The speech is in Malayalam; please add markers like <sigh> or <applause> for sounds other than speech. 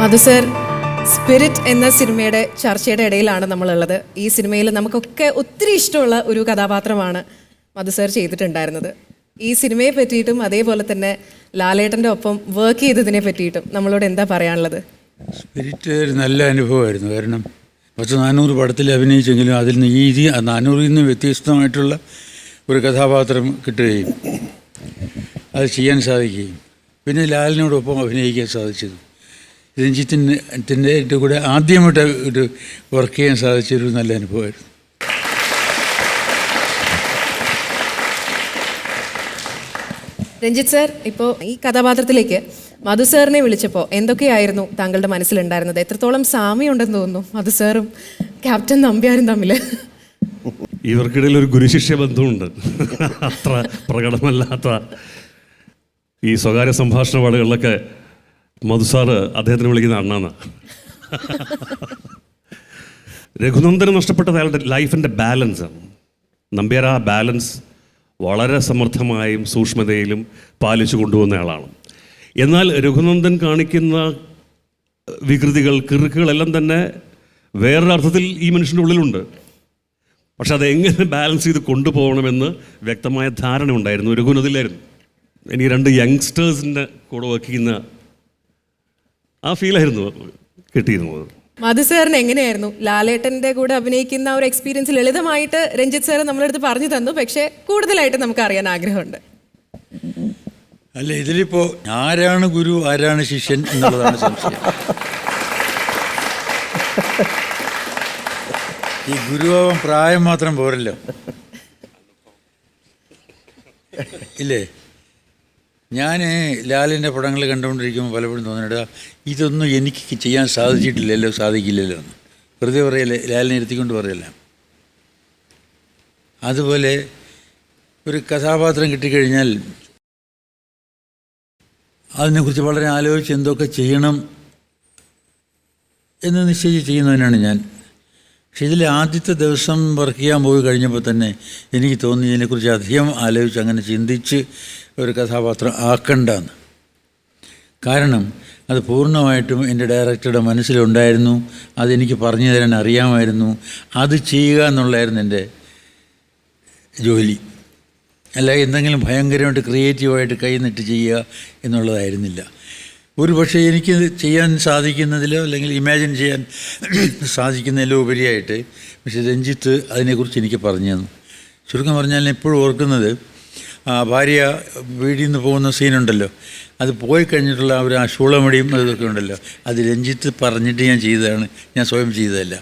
മധു സർ സ്പിരിറ്റ് എന്ന സിനിമയുടെ ചർച്ചയുടെ ഇടയിലാണ് നമ്മളുള്ളത്. ഈ സിനിമയിൽ നമുക്കൊക്കെ ഒത്തിരി ഇഷ്ടമുള്ള ഒരു കഥാപാത്രമാണ് മധു സർ ചെയ്തിട്ടുണ്ടായിരുന്നത്. ഈ സിനിമയെ പറ്റിയിട്ടും അതേപോലെ തന്നെ ലാലേട്ടന്റെ ഒപ്പം വർക്ക് ചെയ്തതിനെ പറ്റിയിട്ടും നമ്മളോട് എന്താ പറയാനുള്ളത്? സ്പിരിറ്റ് ഒരു നല്ല അനുഭവമായിരുന്നു. കാരണം പത്ത് നാനൂറ് പടത്തിൽ അഭിനയിച്ചെങ്കിലും അതിൽ നിന്ന് ഈ രീതി നാനൂറിൽ നിന്ന് വ്യത്യസ്തമായിട്ടുള്ള ഒരു കഥാപാത്രം കിട്ടുകയും അത് ചെയ്യാൻ സാധിക്കുകയും. പിന്നെ ലാലിനോടൊപ്പം അഭിനയിക്കാൻ സാധിച്ചത്. രഞ്ജിത്തിന്റെ കൂടെ ആദ്യമായിട്ട് ഒരു വർക്ക് ചെയ്യാൻ സാധിച്ചൊരു നല്ല അനുഭവമായിരുന്നു. രഞ്ജിത്ത് സർ ഇപ്പോൾ ഈ കഥാപാത്രത്തിലേക്ക് മധു സാറിനെ വിളിച്ചപ്പോൾ എന്തൊക്കെയായിരുന്നു താങ്കളുടെ മനസ്സിലുണ്ടായിരുന്നത്? എത്രത്തോളം സാമ്യമുണ്ടെന്ന് തോന്നുന്നു മധു സാറും ക്യാപ്റ്റൻ നമ്പ്യാരും തമ്മിൽ ഇവർക്കിടയിൽ ഒരു ഗുരുശിഷ്യ ബന്ധമുണ്ട്. അത്ര പ്രകടമല്ലാത്ത ഈ സ്വകാര്യ സംഭാഷണ പാടുകളിലൊക്കെ മധുസാറ് അദ്ദേഹത്തിന് വിളിക്കുന്ന അണ്ണാന്ന. രഘുനന്ദന് നഷ്ടപ്പെട്ടത് അയാളുടെ ലൈഫിന്റെ ബാലൻസ് നമ്പ്യാർ ആ ബാലൻസ് വളരെ സമർത്ഥമായും സൂക്ഷ്മതയിലും പാലിച്ചു കൊണ്ടുവന്ന ആളാണ്. എന്നാൽ രഘുനന്ദൻ കാണിക്കുന്ന വികൃതികൾ കിറുക്കുകളെല്ലാം തന്നെ വേറൊരർത്ഥത്തിൽ ഈ മനുഷ്യന്റെ ഉള്ളിലുണ്ട്. പക്ഷെ അത് എങ്ങനെ ബാലൻസ് ചെയ്ത് കൊണ്ടുപോകണമെന്ന് വ്യക്തമായ ധാരണ ഉണ്ടായിരുന്നു രഘുനതിലായിരുന്നു എനിക്ക് രണ്ട് യങ്സ്റ്റേഴ്സിന്റെ കൂടെ വർക്ക് ചെയ്യുന്ന ആ ഫീലായിരുന്നു കിട്ടിയിരുന്നത് മധു സാറിന് എങ്ങനെയായിരുന്നു? ലാലേട്ടന്റെ കൂടെ അഭിനയിക്കുന്ന ഒരു എക്സ്പീരിയൻസ് ലളിതമായിട്ട് രഞ്ജിത്ത് സാർ നമ്മളെടുത്ത് പറഞ്ഞു തന്നു. പക്ഷേ കൂടുതലായിട്ട് നമുക്ക് അറിയാൻ ആഗ്രഹമുണ്ട്. അല്ല ഇതിലിപ്പോ ആരാണ് ഗുരു ആരാണ് ശിഷ്യൻ എന്നുള്ളതാണ് സംശയം. ഈ ഗുരുവാവാൻ പ്രായം മാത്രം പോരല്ലോ. ഇല്ലേ? ഞാൻ ലാലിന്റെ പടങ്ങൾ കണ്ടുകൊണ്ടിരിക്കുമ്പോൾ പലപ്പോഴും തോന്നുന്നു ഇതൊന്നും എനിക്ക് ചെയ്യാൻ സാധിച്ചിട്ടില്ലല്ലോ സാധിക്കില്ലല്ലോ എന്ന്. വെറുതെ പറയല്ലേ ലാലിനെ ഇരുത്തിക്കൊണ്ട് പറയല്ല. അതുപോലെ ഒരു കഥാപാത്രം കിട്ടിക്കഴിഞ്ഞാൽ അതിനെക്കുറിച്ച് വളരെ ആലോചിച്ച് എന്തൊക്കെ ചെയ്യണം എന്ന് നിശ്ചയിച്ച് ചെയ്യുന്നതിനാണ് ഞാൻ. പക്ഷെ ഇതിൽ ആദ്യത്തെ ദിവസം വർക്ക് ചെയ്യാൻ പോയി കഴിഞ്ഞപ്പോൾ തന്നെ എനിക്ക് തോന്നി ഇതിനെക്കുറിച്ച് അധികം ആലോചിച്ച് അങ്ങനെ ചിന്തിച്ച് ഒരു കഥാപാത്രം ആക്കണ്ടെന്ന്. കാരണം അത് പൂർണമായിട്ടും എന്റെ ഡയറക്ടറുടെ മനസ്സിലുണ്ടായിരുന്നു അതെനിക്ക് പറഞ്ഞു തരാൻ അറിയാമായിരുന്നു അത് ചെയ്യുക എന്നുള്ളതായിരുന്നു എന്റെ ജോലി. അല്ല എന്തെങ്കിലും ഭയങ്കരമായിട്ട് ക്രിയേറ്റീവായിട്ട് കൈ നിട്ട് ചെയ്യുക എന്നുള്ളതായിരുന്നില്ല. ഒരു പക്ഷേ എനിക്ക് ചെയ്യാൻ സാധിക്കുന്നതിലോ അല്ലെങ്കിൽ ഇമാജിൻ ചെയ്യാൻ <clears throat> സാധിക്കുന്നതിലോ ഉപരിയായിട്ട് പക്ഷേ രഞ്ജിത്ത് അതിനെക്കുറിച്ച് എനിക്ക് പറഞ്ഞു തന്നു. ചുരുക്കം പറഞ്ഞാൽ എപ്പോഴും ഓർക്കുന്നത് ആ ഭാര്യ വീട്ടിൽ നിന്ന് പോകുന്ന സീനുണ്ടല്ലോ. അത് പോയി കഴിഞ്ഞിട്ടുള്ള ഒരു ആ ശൂളമടിയും അതൊക്കെ ഉണ്ടല്ലോ. അത് രഞ്ജിത്ത് പറഞ്ഞിട്ട് ഞാൻ ചെയ്തതാണ്. ഞാൻ സ്വയം ചെയ്തതല്ല.